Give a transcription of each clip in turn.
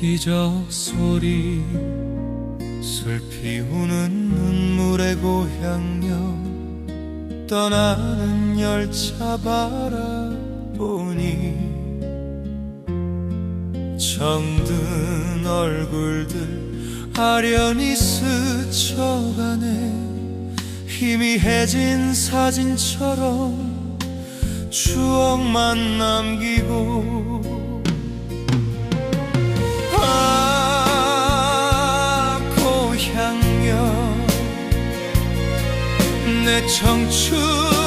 기적 소리 슬피 우는 눈물의 고향역 떠나는 열차 바라보니 정든 얼굴들 아련히 스쳐가네. 희미해진 사진처럼 추억만 남기고 내 청춘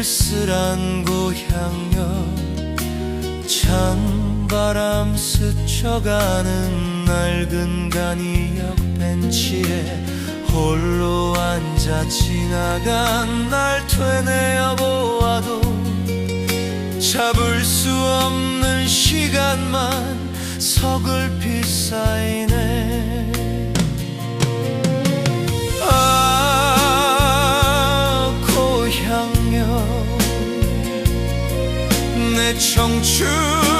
쓸쓸한 고향여 찬바람 스쳐가는 낡은 간이역 벤치에 홀로 앉아 지나간 날 되뇌어 보아도 잡을 수 없는 시간만 서글피 쌓이네 고향여 내 청춘